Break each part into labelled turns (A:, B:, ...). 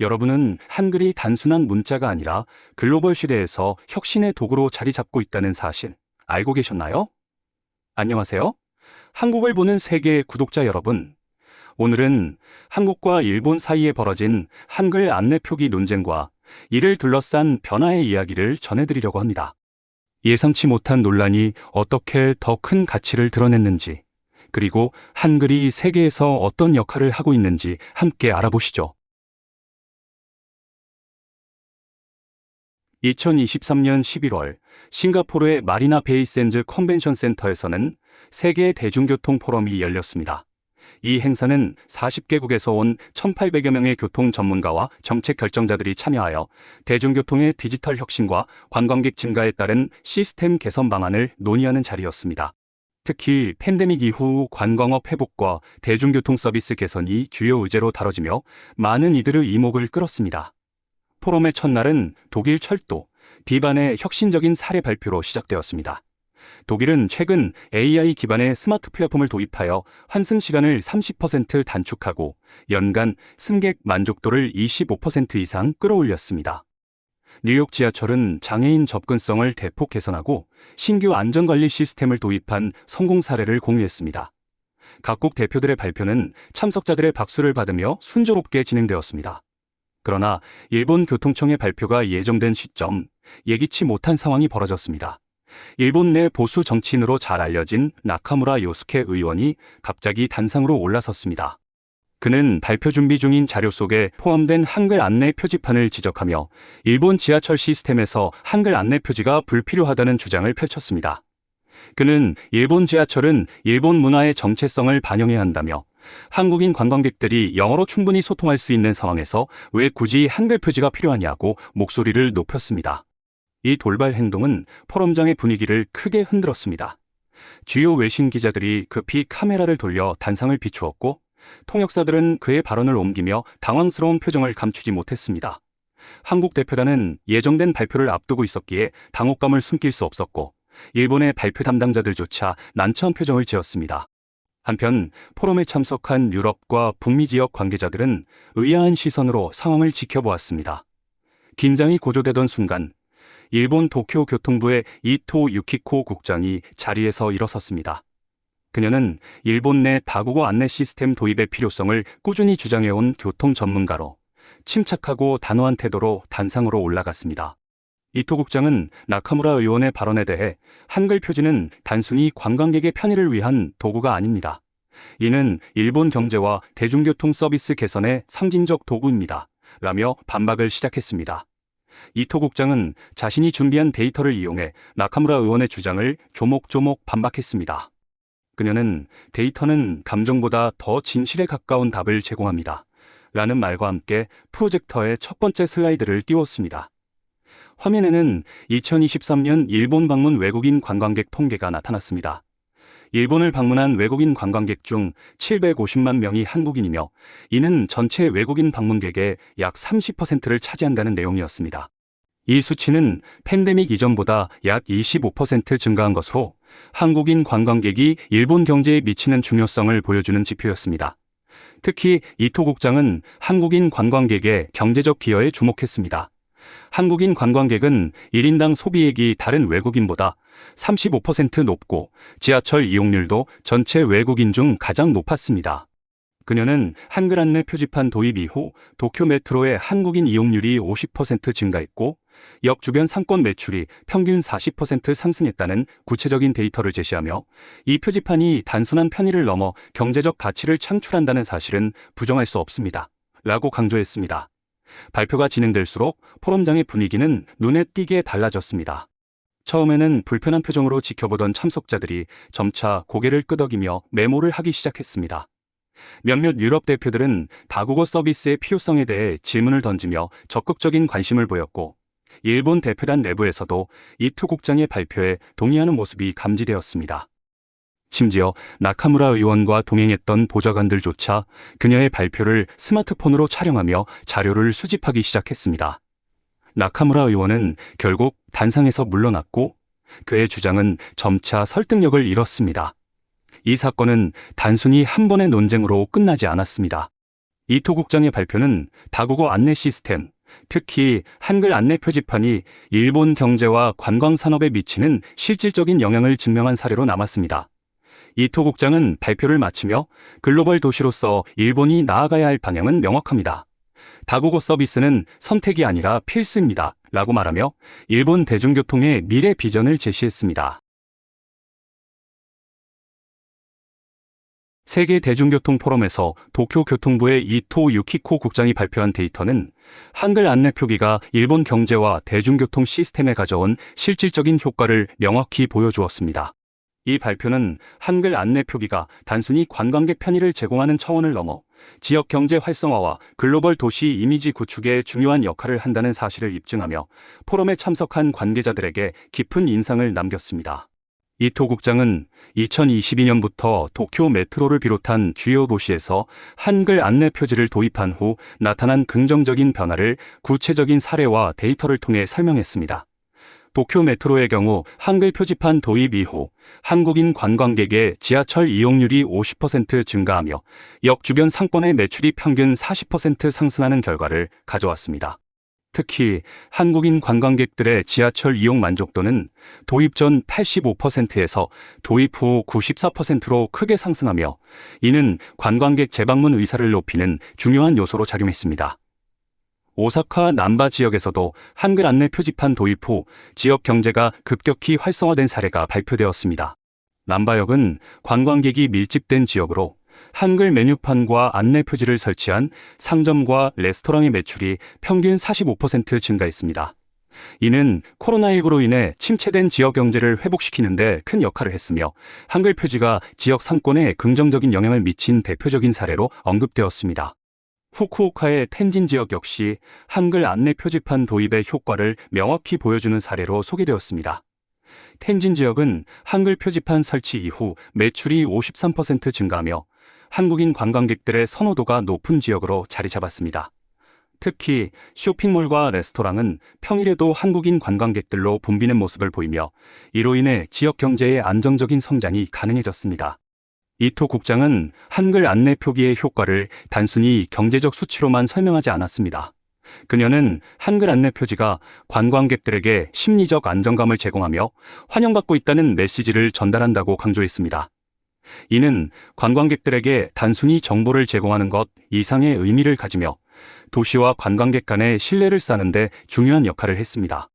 A: 여러분은 한글이 단순한 문자가 아니라 글로벌 시대에서 혁신의 도구로 자리 잡고 있다는 사실 알고 계셨나요? 안녕하세요. 한국을 보는 세계 구독자 여러분. 오늘은 한국과 일본 사이에 벌어진 한글 안내 표기 논쟁과 이를 둘러싼 변화의 이야기를 전해드리려고 합니다. 예상치 못한 논란이 어떻게 더 큰 가치를 드러냈는지, 그리고 한글이 세계에서 어떤 역할을 하고 있는지 함께 알아보시죠. 2023년 11월 싱가포르의 마리나 베이 샌즈 컨벤션 센터에서는 세계 대중교통 포럼이 열렸습니다. 이 행사는 40개국에서 온 1,800여 명의 교통 전문가와 정책 결정자들이 참여하여 대중교통의 디지털 혁신과 관광객 증가에 따른 시스템 개선 방안을 논의하는 자리였습니다. 특히 팬데믹 이후 관광업 회복과 대중교통 서비스 개선이 주요 의제로 다뤄지며 많은 이들의 이목을 끌었습니다. 포럼의 첫날은 독일 철도, 디반의 혁신적인 사례 발표로 시작되었습니다. 독일은 최근 AI 기반의 스마트 플랫폼을 도입하여 환승 시간을 30% 단축하고 연간 승객 만족도를 25% 이상 끌어올렸습니다. 뉴욕 지하철은 장애인 접근성을 대폭 개선하고 신규 안전관리 시스템을 도입한 성공 사례를 공유했습니다. 각국 대표들의 발표는 참석자들의 박수를 받으며 순조롭게 진행되었습니다. 그러나 일본 교통청의 발표가 예정된 시점, 예기치 못한 상황이 벌어졌습니다. 일본 내 보수 정치인으로 잘 알려진 나카무라 요스케 의원이 갑자기 단상으로 올라섰습니다. 그는 발표 준비 중인 자료 속에 포함된 한글 안내 표지판을 지적하며 일본 지하철 시스템에서 한글 안내 표지가 불필요하다는 주장을 펼쳤습니다. 그는 일본 지하철은 일본 문화의 정체성을 반영해야 한다며 한국인 관광객들이 영어로 충분히 소통할 수 있는 상황에서 왜 굳이 한글 표지가 필요하냐고 목소리를 높였습니다. 이 돌발 행동은 포럼장의 분위기를 크게 흔들었습니다. 주요 외신 기자들이 급히 카메라를 돌려 단상을 비추었고 통역사들은 그의 발언을 옮기며 당황스러운 표정을 감추지 못했습니다. 한국 대표단은 예정된 발표를 앞두고 있었기에 당혹감을 숨길 수 없었고 일본의 발표 담당자들조차 난처한 표정을 지었습니다. 한편 포럼에 참석한 유럽과 북미 지역 관계자들은 의아한 시선으로 상황을 지켜보았습니다. 긴장이 고조되던 순간 일본 도쿄 교통부의 이토 유키코 국장이 자리에서 일어섰습니다. 그녀는 일본 내 다국어 안내 시스템 도입의 필요성을 꾸준히 주장해온 교통 전문가로 침착하고 단호한 태도로 단상으로 올라갔습니다. 이토 국장은 나카무라 의원의 발언에 대해 한글 표지는 단순히 관광객의 편의를 위한 도구가 아닙니다. 이는 일본 경제와 대중교통 서비스 개선의 상징적 도구입니다. 라며 반박을 시작했습니다. 이토 국장은 자신이 준비한 데이터를 이용해 나카무라 의원의 주장을 조목조목 반박했습니다. 그녀는 데이터는 감정보다 더 진실에 가까운 답을 제공합니다. 라는 말과 함께 프로젝터의 첫 번째 슬라이드를 띄웠습니다. 화면에는 2023년 일본 방문 외국인 관광객 통계가 나타났습니다. 일본을 방문한 외국인 관광객 중 750만 명이 한국인이며 이는 전체 외국인 방문객의 약 30%를 차지한다는 내용이었습니다. 이 수치는 팬데믹 이전보다 약 25% 증가한 것으로 한국인 관광객이 일본 경제에 미치는 중요성을 보여주는 지표였습니다. 특히 이토 국장은 한국인 관광객의 경제적 기여에 주목했습니다. 한국인 관광객은 1인당 소비액이 다른 외국인보다 35% 높고 지하철 이용률도 전체 외국인 중 가장 높았습니다. 그녀는 한글 안내 표지판 도입 이후 도쿄 메트로의 한국인 이용률이 50% 증가했고 역 주변 상권 매출이 평균 40% 상승했다는 구체적인 데이터를 제시하며 이 표지판이 단순한 편의를 넘어 경제적 가치를 창출한다는 사실은 부정할 수 없습니다. 라고 강조했습니다. 발표가 진행될수록 포럼장의 분위기는 눈에 띄게 달라졌습니다. 처음에는 불편한 표정으로 지켜보던 참석자들이 점차 고개를 끄덕이며 메모를 하기 시작했습니다. 몇몇 유럽 대표들은 다국어 서비스의 필요성에 대해 질문을 던지며 적극적인 관심을 보였고, 일본 대표단 내부에서도 이투 국장의 발표에 동의하는 모습이 감지되었습니다. 심지어 나카무라 의원과 동행했던 보좌관들조차 그녀의 발표를 스마트폰으로 촬영하며 자료를 수집하기 시작했습니다. 나카무라 의원은 결국 단상에서 물러났고 그의 주장은 점차 설득력을 잃었습니다. 이 사건은 단순히 한 번의 논쟁으로 끝나지 않았습니다. 이토 국장의 발표는 다국어 안내 시스템, 특히 한글 안내 표지판이 일본 경제와 관광 산업에 미치는 실질적인 영향을 증명한 사례로 남았습니다. 이토 국장은 발표를 마치며 글로벌 도시로서 일본이 나아가야 할 방향은 명확합니다. 다국어 서비스는 선택이 아니라 필수입니다. 라고 말하며 일본 대중교통의 미래 비전을 제시했습니다. 세계 대중교통 포럼에서 도쿄 교통부의 이토 유키코 국장이 발표한 데이터는 한글 안내 표기가 일본 경제와 대중교통 시스템에 가져온 실질적인 효과를 명확히 보여주었습니다. 이 발표는 한글 안내 표기가 단순히 관광객 편의를 제공하는 차원을 넘어 지역 경제 활성화와 글로벌 도시 이미지 구축에 중요한 역할을 한다는 사실을 입증하며 포럼에 참석한 관계자들에게 깊은 인상을 남겼습니다. 이토 국장은 2022년부터 도쿄 메트로를 비롯한 주요 도시에서 한글 안내 표지를 도입한 후 나타난 긍정적인 변화를 구체적인 사례와 데이터를 통해 설명했습니다. 도쿄 메트로의 경우 한글 표지판 도입 이후 한국인 관광객의 지하철 이용률이 50% 증가하며 역 주변 상권의 매출이 평균 40% 상승하는 결과를 가져왔습니다. 특히 한국인 관광객들의 지하철 이용 만족도는 도입 전 85%에서 도입 후 94%로 크게 상승하며 이는 관광객 재방문 의사를 높이는 중요한 요소로 작용했습니다. 오사카 남바 지역에서도 한글 안내 표지판 도입 후 지역 경제가 급격히 활성화된 사례가 발표되었습니다. 남바역은 관광객이 밀집된 지역으로 한글 메뉴판과 안내 표지를 설치한 상점과 레스토랑의 매출이 평균 45% 증가했습니다. 이는 코로나19로 인해 침체된 지역 경제를 회복시키는데 큰 역할을 했으며 한글 표지가 지역 상권에 긍정적인 영향을 미친 대표적인 사례로 언급되었습니다. 후쿠오카의 텐진 지역 역시 한글 안내 표지판 도입의 효과를 명확히 보여주는 사례로 소개되었습니다. 텐진 지역은 한글 표지판 설치 이후 매출이 53% 증가하며 한국인 관광객들의 선호도가 높은 지역으로 자리 잡았습니다. 특히 쇼핑몰과 레스토랑은 평일에도 한국인 관광객들로 붐비는 모습을 보이며 이로 인해 지역 경제의 안정적인 성장이 가능해졌습니다. 이토 국장은 한글 안내 표기의 효과를 단순히 경제적 수치로만 설명하지 않았습니다. 그녀는 한글 안내 표지가 관광객들에게 심리적 안정감을 제공하며 환영받고 있다는 메시지를 전달한다고 강조했습니다. 이는 관광객들에게 단순히 정보를 제공하는 것 이상의 의미를 가지며 도시와 관광객 간의 신뢰를 쌓는데 중요한 역할을 했습니다.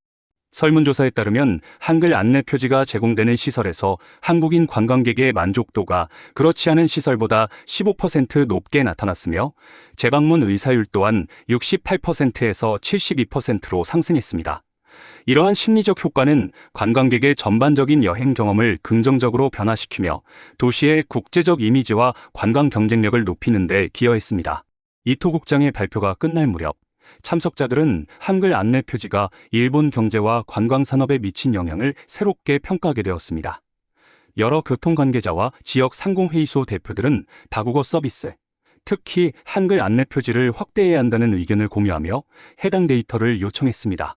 A: 설문조사에 따르면 한글 안내 표지가 제공되는 시설에서 한국인 관광객의 만족도가 그렇지 않은 시설보다 15% 높게 나타났으며 재방문 의사율 또한 68%에서 72%로 상승했습니다. 이러한 심리적 효과는 관광객의 전반적인 여행 경험을 긍정적으로 변화시키며 도시의 국제적 이미지와 관광 경쟁력을 높이는 데 기여했습니다. 이토 국장의 발표가 끝날 무렵 참석자들은 한글 안내 표지가 일본 경제와 관광 산업에 미친 영향을 새롭게 평가하게 되었습니다. 여러 교통 관계자와 지역 상공회의소 대표들은 다국어 서비스, 특히 한글 안내 표지를 확대해야 한다는 의견을 공유하며 해당 데이터를 요청했습니다.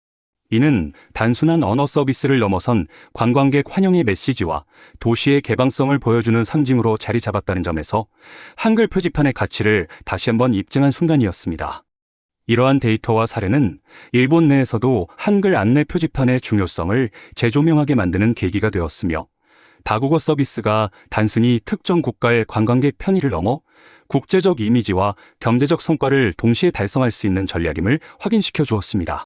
A: 이는 단순한 언어 서비스를 넘어선 관광객 환영의 메시지와 도시의 개방성을 보여주는 상징으로 자리 잡았다는 점에서 한글 표지판의 가치를 다시 한번 입증한 순간이었습니다. 이러한 데이터와 사례는 일본 내에서도 한글 안내 표지판의 중요성을 재조명하게 만드는 계기가 되었으며 다국어 서비스가 단순히 특정 국가의 관광객 편의를 넘어 국제적 이미지와 경제적 성과를 동시에 달성할 수 있는 전략임을 확인시켜 주었습니다.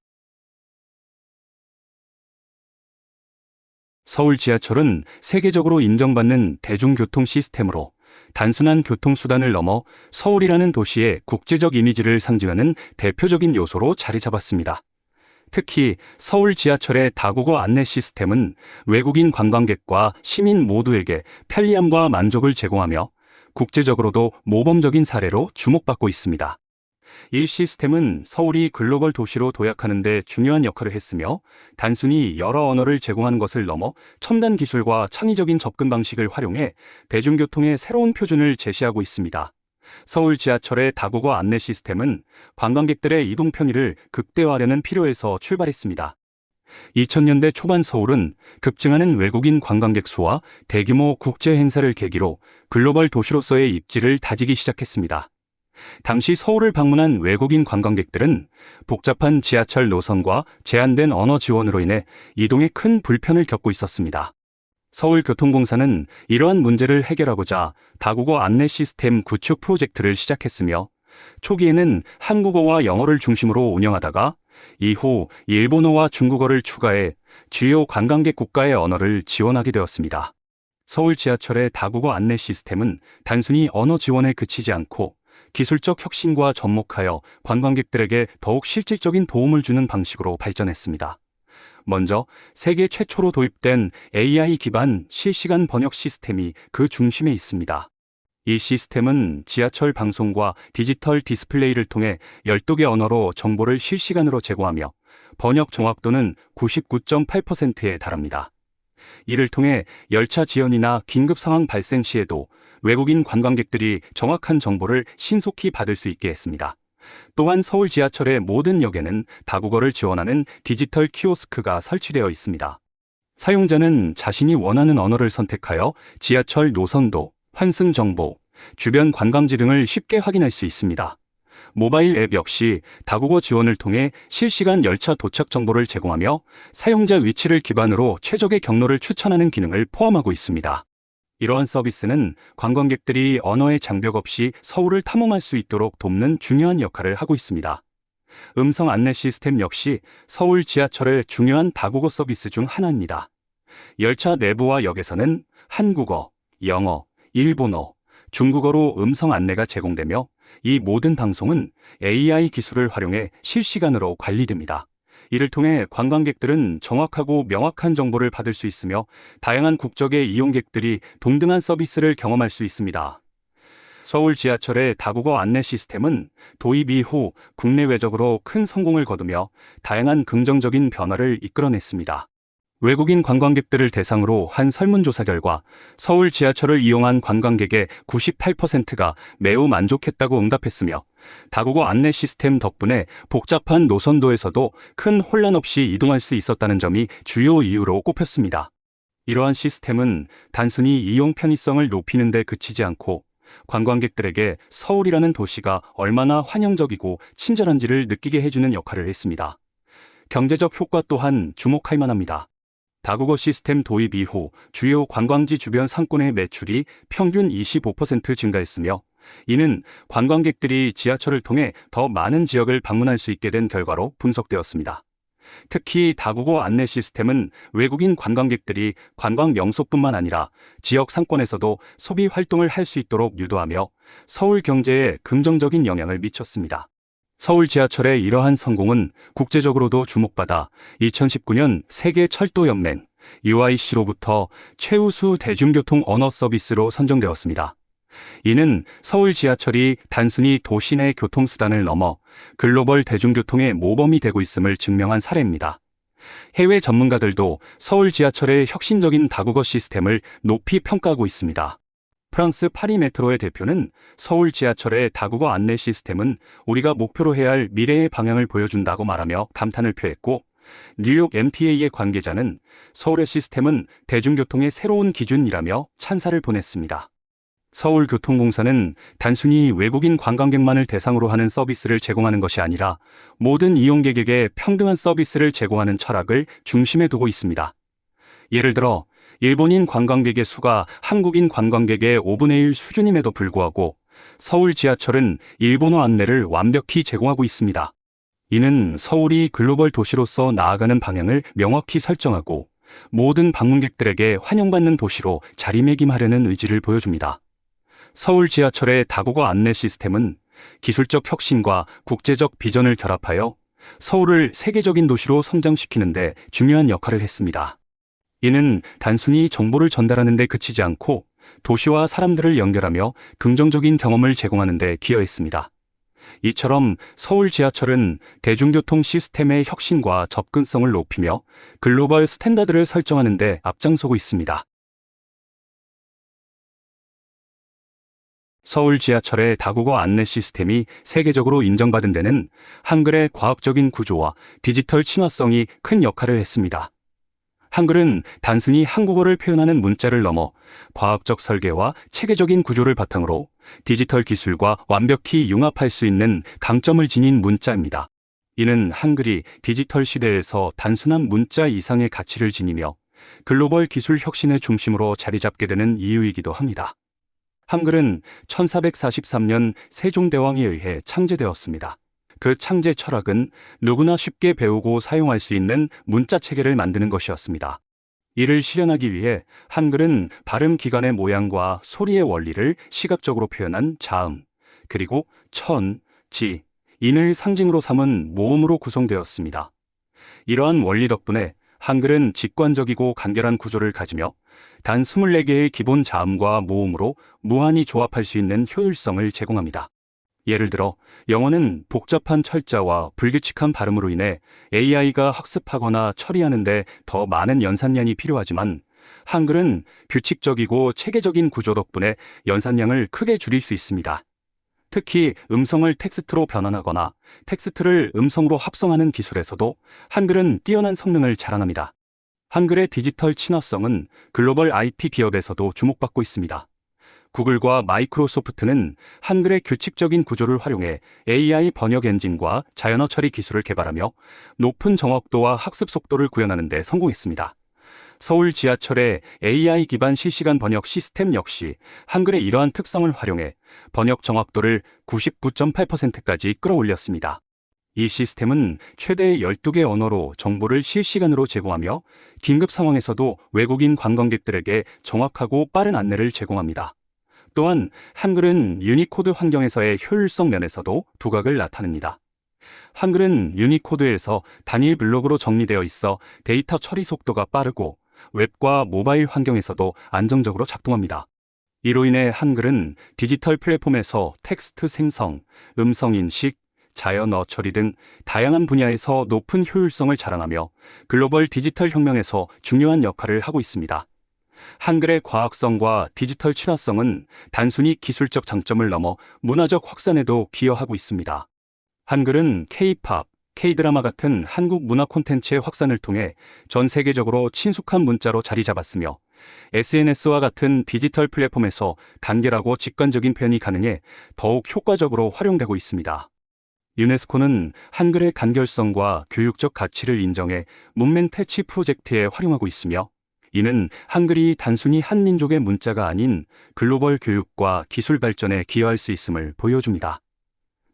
A: 서울 지하철은 세계적으로 인정받는 대중교통 시스템으로 단순한 교통수단을 넘어 서울이라는 도시의 국제적 이미지를 상징하는 대표적인 요소로 자리 잡았습니다. 특히 서울 지하철의 다국어 안내 시스템은 외국인 관광객과 시민 모두에게 편리함과 만족을 제공하며 국제적으로도 모범적인 사례로 주목받고 있습니다. 이 시스템은 서울이 글로벌 도시로 도약하는 데 중요한 역할을 했으며 단순히 여러 언어를 제공하는 것을 넘어 첨단 기술과 창의적인 접근 방식을 활용해 대중교통의 새로운 표준을 제시하고 있습니다. 서울 지하철의 다국어 안내 시스템은 관광객들의 이동 편의를 극대화하려는 필요에서 출발했습니다. 2000년대 초반 서울은 급증하는 외국인 관광객 수와 대규모 국제 행사를 계기로 글로벌 도시로서의 입지를 다지기 시작했습니다. 당시 서울을 방문한 외국인 관광객들은 복잡한 지하철 노선과 제한된 언어 지원으로 인해 이동에 큰 불편을 겪고 있었습니다. 서울교통공사는 이러한 문제를 해결하고자 다국어 안내 시스템 구축 프로젝트를 시작했으며 초기에는 한국어와 영어를 중심으로 운영하다가 이후 일본어와 중국어를 추가해 주요 관광객 국가의 언어를 지원하게 되었습니다. 서울 지하철의 다국어 안내 시스템은 단순히 언어 지원에 그치지 않고 기술적 혁신과 접목하여 관광객들에게 더욱 실질적인 도움을 주는 방식으로 발전했습니다. 먼저 세계 최초로 도입된 AI 기반 실시간 번역 시스템이 그 중심에 있습니다. 이 시스템은 지하철 방송과 디지털 디스플레이를 통해 12개 언어로 정보를 실시간으로 제공하며 번역 정확도는 99.8%에 달합니다. 이를 통해 열차 지연이나 긴급 상황 발생 시에도 외국인 관광객들이 정확한 정보를 신속히 받을 수 있게 했습니다. 또한 서울 지하철의 모든 역에는 다국어를 지원하는 디지털 키오스크가 설치되어 있습니다. 사용자는 자신이 원하는 언어를 선택하여 지하철 노선도, 환승 정보, 주변 관광지 등을 쉽게 확인할 수 있습니다. 모바일 앱 역시 다국어 지원을 통해 실시간 열차 도착 정보를 제공하며 사용자 위치를 기반으로 최적의 경로를 추천하는 기능을 포함하고 있습니다. 이러한 서비스는 관광객들이 언어의 장벽 없이 서울을 탐험할 수 있도록 돕는 중요한 역할을 하고 있습니다. 음성 안내 시스템 역시 서울 지하철의 중요한 다국어 서비스 중 하나입니다. 열차 내부와 역에서는 한국어, 영어, 일본어, 중국어로 음성 안내가 제공되며 이 모든 방송은 AI 기술을 활용해 실시간으로 관리됩니다. 이를 통해 관광객들은 정확하고 명확한 정보를 받을 수 있으며 다양한 국적의 이용객들이 동등한 서비스를 경험할 수 있습니다. 서울 지하철의 다국어 안내 시스템은 도입 이후 국내외적으로 큰 성공을 거두며 다양한 긍정적인 변화를 이끌어냈습니다. 외국인 관광객들을 대상으로 한 설문조사 결과 서울 지하철을 이용한 관광객의 98%가 매우 만족했다고 응답했으며 다국어 안내 시스템 덕분에 복잡한 노선도에서도 큰 혼란 없이 이동할 수 있었다는 점이 주요 이유로 꼽혔습니다. 이러한 시스템은 단순히 이용 편의성을 높이는 데 그치지 않고 관광객들에게 서울이라는 도시가 얼마나 환영적이고 친절한지를 느끼게 해주는 역할을 했습니다. 경제적 효과 또한 주목할 만합니다. 다국어 시스템 도입 이후 주요 관광지 주변 상권의 매출이 평균 25% 증가했으며 이는 관광객들이 지하철을 통해 더 많은 지역을 방문할 수 있게 된 결과로 분석되었습니다. 특히 다국어 안내 시스템은 외국인 관광객들이 관광 명소뿐만 아니라 지역 상권에서도 소비 활동을 할 수 있도록 유도하며 서울 경제에 긍정적인 영향을 미쳤습니다. 서울 지하철의 이러한 성공은 국제적으로도 주목받아 2019년 세계 철도 연맹 UIC로부터 최우수 대중교통 언어 서비스로 선정되었습니다. 이는 서울 지하철이 단순히 도시 내 교통수단을 넘어 글로벌 대중교통의 모범이 되고 있음을 증명한 사례입니다. 해외 전문가들도 서울 지하철의 혁신적인 다국어 시스템을 높이 평가하고 있습니다. 프랑스 파리 메트로의 대표는 서울 지하철의 다국어 안내 시스템은 우리가 목표로 해야 할 미래의 방향을 보여준다고 말하며 감탄을 표했고 뉴욕 MTA의 관계자는 서울의 시스템은 대중교통의 새로운 기준이라며 찬사를 보냈습니다. 서울교통공사는 단순히 외국인 관광객만을 대상으로 하는 서비스를 제공하는 것이 아니라 모든 이용객에게 평등한 서비스를 제공하는 철학을 중심에 두고 있습니다. 예를 들어 일본인 관광객의 수가 한국인 관광객의 5분의 1 수준임에도 불구하고 서울 지하철은 일본어 안내를 완벽히 제공하고 있습니다. 이는 서울이 글로벌 도시로서 나아가는 방향을 명확히 설정하고 모든 방문객들에게 환영받는 도시로 자리매김하려는 의지를 보여줍니다. 서울 지하철의 다국어 안내 시스템은 기술적 혁신과 국제적 비전을 결합하여 서울을 세계적인 도시로 성장시키는데 중요한 역할을 했습니다. 이는 단순히 정보를 전달하는 데 그치지 않고 도시와 사람들을 연결하며 긍정적인 경험을 제공하는 데 기여했습니다. 이처럼 서울 지하철은 대중교통 시스템의 혁신과 접근성을 높이며 글로벌 스탠다드를 설정하는 데 앞장서고 있습니다. 서울 지하철의 다국어 안내 시스템이 세계적으로 인정받은 데는 한글의 과학적인 구조와 디지털 친화성이 큰 역할을 했습니다. 한글은 단순히 한국어를 표현하는 문자를 넘어 과학적 설계와 체계적인 구조를 바탕으로 디지털 기술과 완벽히 융합할 수 있는 강점을 지닌 문자입니다. 이는 한글이 디지털 시대에서 단순한 문자 이상의 가치를 지니며 글로벌 기술 혁신의 중심으로 자리 잡게 되는 이유이기도 합니다. 한글은 1443년 세종대왕에 의해 창제되었습니다. 그 창제 철학은 누구나 쉽게 배우고 사용할 수 있는 문자 체계를 만드는 것이었습니다. 이를 실현하기 위해 한글은 발음 기관의 모양과 소리의 원리를 시각적으로 표현한 자음, 그리고 천, 지, 인을 상징으로 삼은 모음으로 구성되었습니다. 이러한 원리 덕분에 한글은 직관적이고 간결한 구조를 가지며 단 24개의 기본 자음과 모음으로 무한히 조합할 수 있는 효율성을 제공합니다. 예를 들어 영어는 복잡한 철자와 불규칙한 발음으로 인해 AI가 학습하거나 처리하는데 더 많은 연산량이 필요하지만 한글은 규칙적이고 체계적인 구조 덕분에 연산량을 크게 줄일 수 있습니다. 특히 음성을 텍스트로 변환하거나 텍스트를 음성으로 합성하는 기술에서도 한글은 뛰어난 성능을 자랑합니다. 한글의 디지털 친화성은 글로벌 IT 기업에서도 주목받고 있습니다. 구글과 마이크로소프트는 한글의 규칙적인 구조를 활용해 AI 번역 엔진과 자연어 처리 기술을 개발하며 높은 정확도와 학습 속도를 구현하는 데 성공했습니다. 서울 지하철의 AI 기반 실시간 번역 시스템 역시 한글의 이러한 특성을 활용해 번역 정확도를 99.8%까지 끌어올렸습니다. 이 시스템은 최대 12개 언어로 정보를 실시간으로 제공하며 긴급 상황에서도 외국인 관광객들에게 정확하고 빠른 안내를 제공합니다. 또한 한글은 유니코드 환경에서의 효율성 면에서도 두각을 나타냅니다. 한글은 유니코드에서 단일 블록으로 정리되어 있어 데이터 처리 속도가 빠르고 웹과 모바일 환경에서도 안정적으로 작동합니다. 이로 인해 한글은 디지털 플랫폼에서 텍스트 생성, 음성 인식, 자연어 처리 등 다양한 분야에서 높은 효율성을 자랑하며 글로벌 디지털 혁명에서 중요한 역할을 하고 있습니다. 한글의 과학성과 디지털 친화성은 단순히 기술적 장점을 넘어 문화적 확산에도 기여하고 있습니다. 한글은 K-팝, K-드라마 같은 한국 문화 콘텐츠의 확산을 통해 전 세계적으로 친숙한 문자로 자리 잡았으며 SNS와 같은 디지털 플랫폼에서 간결하고 직관적인 표현이 가능해 더욱 효과적으로 활용되고 있습니다. 유네스코는 한글의 간결성과 교육적 가치를 인정해 문맹 퇴치 프로젝트에 활용하고 있으며 이는 한글이 단순히 한 민족의 문자가 아닌 글로벌 교육과 기술 발전에 기여할 수 있음을 보여줍니다.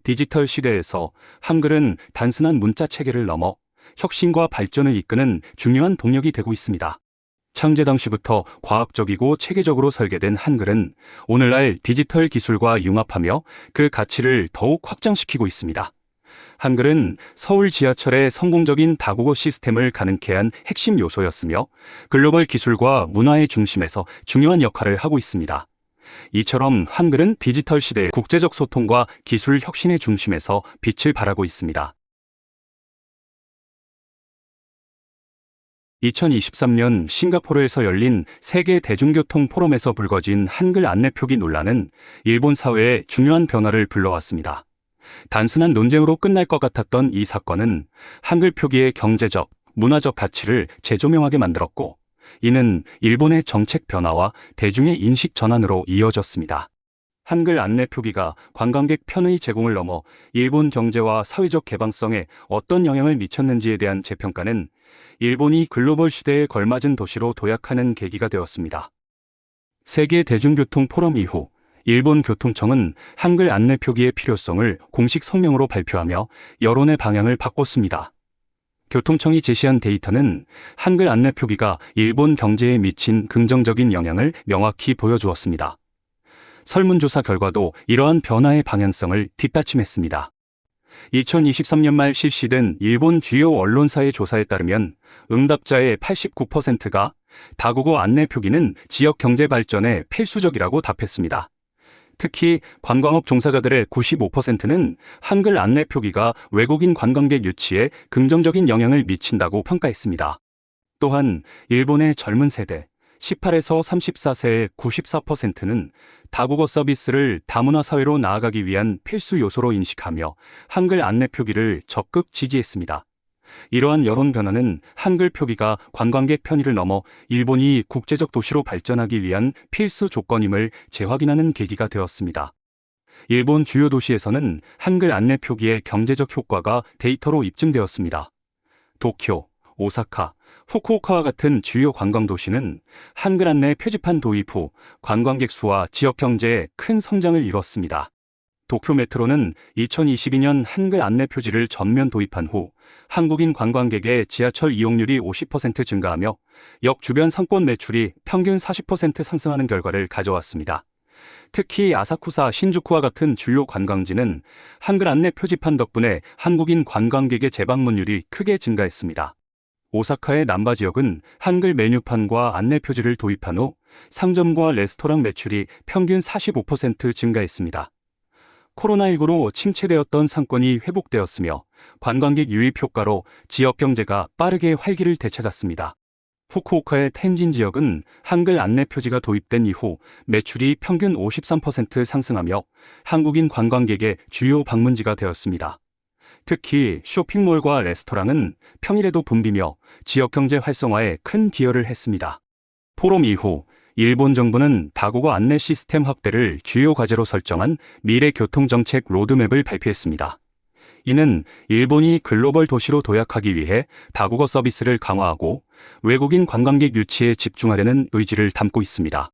A: 디지털 시대에서 한글은 단순한 문자 체계를 넘어 혁신과 발전을 이끄는 중요한 동력이 되고 있습니다. 창제 당시부터 과학적이고 체계적으로 설계된 한글은 오늘날 디지털 기술과 융합하며 그 가치를 더욱 확장시키고 있습니다. 한글은 서울 지하철의 성공적인 다국어 시스템을 가능케 한 핵심 요소였으며 글로벌 기술과 문화의 중심에서 중요한 역할을 하고 있습니다. 이처럼 한글은 디지털 시대의 국제적 소통과 기술 혁신의 중심에서 빛을 발하고 있습니다. 2023년 싱가포르에서 열린 세계 대중교통 포럼에서 불거진 한글 안내 표기 논란은 일본 사회에 중요한 변화를 불러왔습니다. 단순한 논쟁으로 끝날 것 같았던 이 사건은 한글 표기의 경제적, 문화적 가치를 재조명하게 만들었고, 이는 일본의 정책 변화와 대중의 인식 전환으로 이어졌습니다. 한글 안내 표기가 관광객 편의 제공을 넘어 일본 경제와 사회적 개방성에 어떤 영향을 미쳤는지에 대한 재평가는 일본이 글로벌 시대에 걸맞은 도시로 도약하는 계기가 되었습니다. 세계 대중교통 포럼 이후 일본 교통청은 한글 안내 표기의 필요성을 공식 성명으로 발표하며 여론의 방향을 바꿨습니다. 교통청이 제시한 데이터는 한글 안내 표기가 일본 경제에 미친 긍정적인 영향을 명확히 보여주었습니다. 설문조사 결과도 이러한 변화의 방향성을 뒷받침했습니다. 2023년 말 실시된 일본 주요 언론사의 조사에 따르면 응답자의 89%가 다국어 안내 표기는 지역 경제 발전에 필수적이라고 답했습니다. 특히 관광업 종사자들의 95%는 한글 안내 표기가 외국인 관광객 유치에 긍정적인 영향을 미친다고 평가했습니다. 또한 일본의 젊은 세대 18에서 34세의 94%는 다국어 서비스를 다문화 사회로 나아가기 위한 필수 요소로 인식하며 한글 안내 표기를 적극 지지했습니다. 이러한 여론 변화는 한글 표기가 관광객 편의를 넘어 일본이 국제적 도시로 발전하기 위한 필수 조건임을 재확인하는 계기가 되었습니다. 일본 주요 도시에서는 한글 안내 표기의 경제적 효과가 데이터로 입증되었습니다. 도쿄, 오사카, 후쿠오카와 같은 주요 관광 도시는 한글 안내 표지판 도입 후 관광객 수와 지역 경제에 큰 성장을 이뤘습니다. 도쿄 메트로는 2022년 한글 안내 표지를 전면 도입한 후 한국인 관광객의 지하철 이용률이 50% 증가하며 역 주변 상권 매출이 평균 40% 상승하는 결과를 가져왔습니다. 특히 아사쿠사, 신주쿠와 같은 주요 관광지는 한글 안내 표지판 덕분에 한국인 관광객의 재방문율이 크게 증가했습니다. 오사카의 남바 지역은 한글 메뉴판과 안내 표지를 도입한 후 상점과 레스토랑 매출이 평균 45% 증가했습니다. 코로나19로 침체되었던 상권이 회복되었으며 관광객 유입 효과로 지역 경제가 빠르게 활기를 되찾았습니다. 후쿠오카의 텐진 지역은 한글 안내 표지가 도입된 이후 매출이 평균 53% 상승하며 한국인 관광객의 주요 방문지가 되었습니다. 특히 쇼핑몰과 레스토랑은 평일에도 붐비며 지역 경제 활성화에 큰 기여를 했습니다. 포럼 이후 일본 정부는 다국어 안내 시스템 확대를 주요 과제로 설정한 미래 교통 정책 로드맵을 발표했습니다. 이는 일본이 글로벌 도시로 도약하기 위해 다국어 서비스를 강화하고 외국인 관광객 유치에 집중하려는 의지를 담고 있습니다.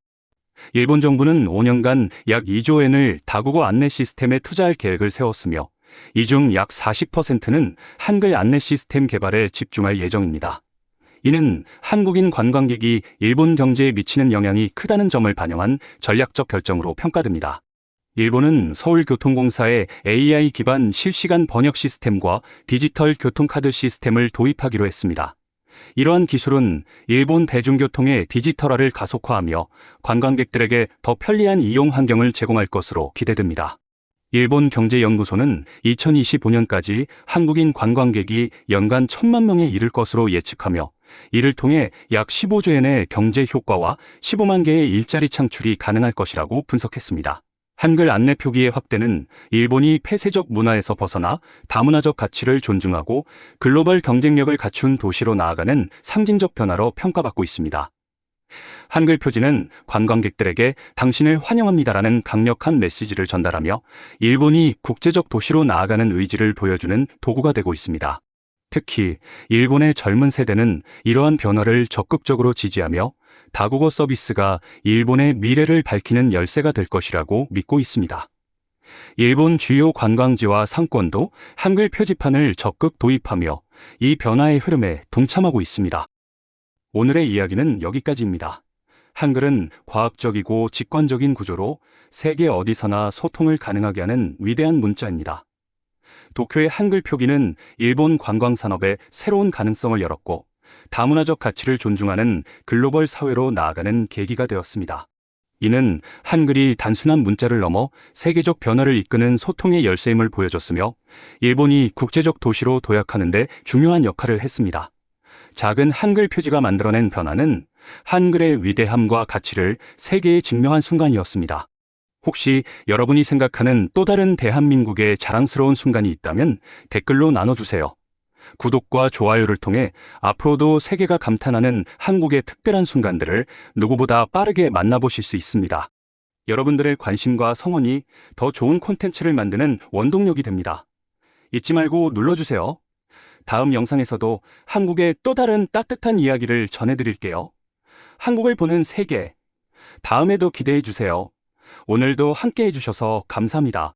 A: 일본 정부는 5년간 약 2조 엔을 다국어 안내 시스템에 투자할 계획을 세웠으며 이 중 약 40%는 한글 안내 시스템 개발에 집중할 예정입니다. 이는 한국인 관광객이 일본 경제에 미치는 영향이 크다는 점을 반영한 전략적 결정으로 평가됩니다. 일본은 서울교통공사의 AI 기반 실시간 번역 시스템과 디지털 교통카드 시스템을 도입하기로 했습니다. 이러한 기술은 일본 대중교통의 디지털화를 가속화하며 관광객들에게 더 편리한 이용 환경을 제공할 것으로 기대됩니다. 일본 경제연구소는 2025년까지 한국인 관광객이 연간 1천만 명에 이를 것으로 예측하며 이를 통해 약 15조 엔의 경제 효과와 15만 개의 일자리 창출이 가능할 것이라고 분석했습니다. 한글 안내 표기의 확대는 일본이 폐쇄적 문화에서 벗어나 다문화적 가치를 존중하고 글로벌 경쟁력을 갖춘 도시로 나아가는 상징적 변화로 평가받고 있습니다. 한글 표지는 관광객들에게 당신을 환영합니다라는 강력한 메시지를 전달하며 일본이 국제적 도시로 나아가는 의지를 보여주는 도구가 되고 있습니다. 특히 일본의 젊은 세대는 이러한 변화를 적극적으로 지지하며 다국어 서비스가 일본의 미래를 밝히는 열쇠가 될 것이라고 믿고 있습니다. 일본 주요 관광지와 상권도 한글 표지판을 적극 도입하며 이 변화의 흐름에 동참하고 있습니다. 오늘의 이야기는 여기까지입니다. 한글은 과학적이고 직관적인 구조로 세계 어디서나 소통을 가능하게 하는 위대한 문자입니다. 도쿄의 한글 표기는 일본 관광 산업에 새로운 가능성을 열었고 다문화적 가치를 존중하는 글로벌 사회로 나아가는 계기가 되었습니다. 이는 한글이 단순한 문자를 넘어 세계적 변화를 이끄는 소통의 열쇠임을 보여줬으며 일본이 국제적 도시로 도약하는데 중요한 역할을 했습니다. 작은 한글 표지가 만들어낸 변화는 한글의 위대함과 가치를 세계에 증명한 순간이었습니다. 혹시 여러분이 생각하는 또 다른 대한민국의 자랑스러운 순간이 있다면 댓글로 나눠주세요. 구독과 좋아요를 통해 앞으로도 세계가 감탄하는 한국의 특별한 순간들을 누구보다 빠르게 만나보실 수 있습니다. 여러분들의 관심과 성원이 더 좋은 콘텐츠를 만드는 원동력이 됩니다. 잊지 말고 눌러주세요. 다음 영상에서도 한국의 또 다른 따뜻한 이야기를 전해드릴게요. 한국을 보는 세계. 다음에도 기대해 주세요. 오늘도 함께 해주셔서 감사합니다.